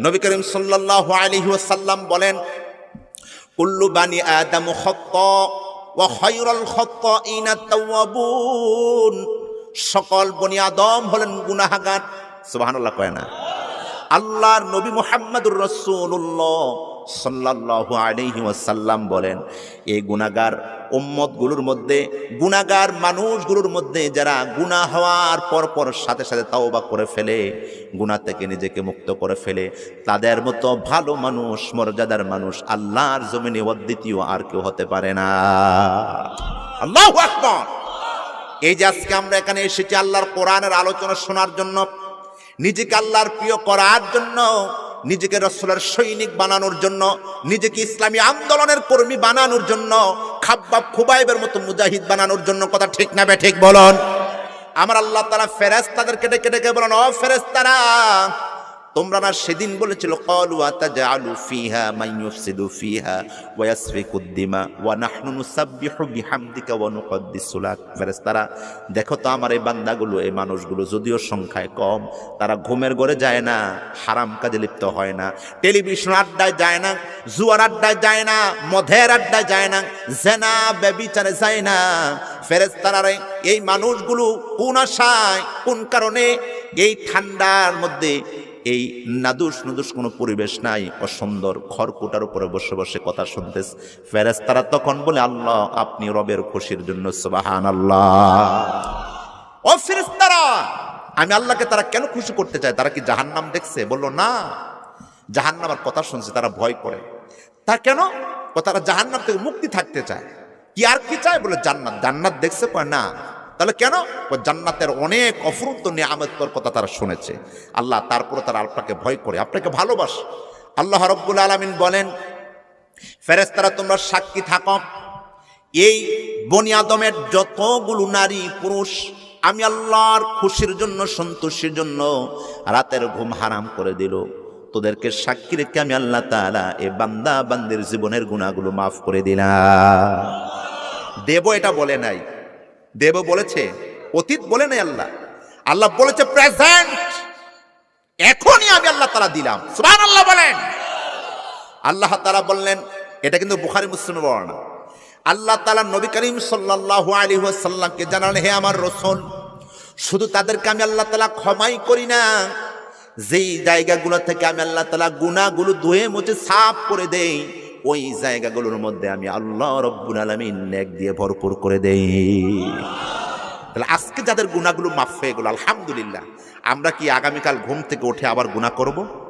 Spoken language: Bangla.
নবী করিম সাল্লাহ বলেন, কুল্লু বানি আদম খাত্তা সকল বনি আদম হলেন গুনাহাগার। সুবাহ কয় না। আল্লাহর নবী মোহাম্মদুর রাসূলুল্লাহ। সাল্লাল্লাহু আলাইহি ওয়াসাল্লাম বলেন এই গুনাহগার, উম্মতগুলোর মধ্যে, গুনাহগার মানুষগুলোর মধ্যে যারা গুনাহ হওয়ার পর পর সাথে সাথে তাওবা করে ফেলে, গুনাহ থেকে নিজেকে মুক্ত করে ফেলে, তাদের মতো ভালো মানুষ, মর্যাদার মানুষ আল্লাহর জমিনে অদ্বিতীয় আর কেউ হতে পারে না। আল্লাহ এই যে আজকে আমরা এখানে এসেছি আল্লাহর কোরআনের আলোচনা শোনার জন্য, নিজেকে আল্লাহর প্রিয় করার জন্য নিজেকে রসুলের সৈনিক বানানোর জন্য, নিজেকে ইসলামী আন্দোলনের কর্মী বানানোর জন্য, খাব্বাব খুবাইবের মতো মুজাহিদ বানানোর জন্য কথা ঠিক না ঠিক বলুন। আমার আল্লাহ তারা ফেরেস তাদের কেটে কেটে বলেন অ ফেরেস তারা তোমরা না সেদিন বলেছিল ফিহা ওয়া দেখো তো আমার এই বান্দাগুলো, এই মানুষগুলো যদিও সংখ্যায় কম, তারা ঘুমের ঘরে যায় না, হারাম কাজে লিপ্ত হয় না, টেলিভিশন আড্ডায় যায় না, জুয়ার আড্ডায় যায় না মধের আড্ডায় যায় না, জেনা, ব্যবিচারে যায় না। ফেরেশতারা এই মানুষগুলো কোন আশায়, কোন কারণে এই ঠান্ডার মধ্যে এই নাদুস নুদুস কোনো পরিবেশ নাই। অসুন্দর খড়কুটার উপরে বসে বসে কথা শুনতেস ফেরেস তারা তখন বলে, আল্লাহ, আপনি রবের খুশির জন্য সুবাহান আল্লাহ ও ফেরেস্তারা আমি আল্লাহকে তারা কেন খুশি করতে চায়? তারা কি জাহান্নাম দেখছে? বলল, না জাহান্নামার কথা শুনছে, তারা ভয় করে। তা কেন? ও তারা জাহান্নাম থেকে মুক্তি থাকতে চায়। কি আর কি চায়? বলে, জান্নাত। জান্নাত দেখছে? কয়, না তাহলে কেন? জান্নাতের অনেক অফুরন্ত নিয়ামতর কথা তারা শুনেছে। আল্লাহ তারপরে তারা আপনাকে ভয় করে। আপনাকে ভালোবাসে। আল্লাহ রব্বুল আলমিন বলেন ফেরেস্তারা তোমরা সাক্ষী থাকো। এই বনি আদমের যতগুলো নারী, পুরুষ, আমি আল্লাহর খুশির জন্য সন্তোষের জন্য রাতের ঘুম হারাম করে দিল। তোদেরকে সাক্ষী রেখে আমি আল্লাহ তাআলা এ বান্দা বান্দির জীবনের গুণাগুলো মাফ করে দিলাম। দেব এটা বলে নাই। দেব বলেছে, অতীত বলে নাই আল্লাহ। আল্লাহ বলেছে প্রেজেন্ট এখনই আমি আল্লাহ তারা দিলাম। সুবহান আল্লাহ বলেন। আল্লাহ তারা বললেন, এটা কিন্তু বুখারি মুসলিমের বর্ণনা। আল্লাহ তালা নবী করিম সাল্লাল্লাহু আলাইহি ওয়াসাল্লামকে জানালেন, হে আমার রসুল, শুধু তাদেরকে আমি আল্লাহ তালা ক্ষমাই করি না। যেই জায়গাগুলো থেকে আমি আল্লাহ তালা গুণাগুলো ধুয়ে মুছে, সাফ করে দেই ওই জায়গাগুলোর মধ্যে আমি আল্লাহ রব্বুল আলমিন নেক দিয়ে ভরপুর করে দেই। তাহলে আজকে যাদের গুণাগুলো মাফ হয়ে গেল, আলহামদুলিল্লাহ, আমরা কি আগামীকাল ঘুম থেকে উঠে আবার গুণা করব?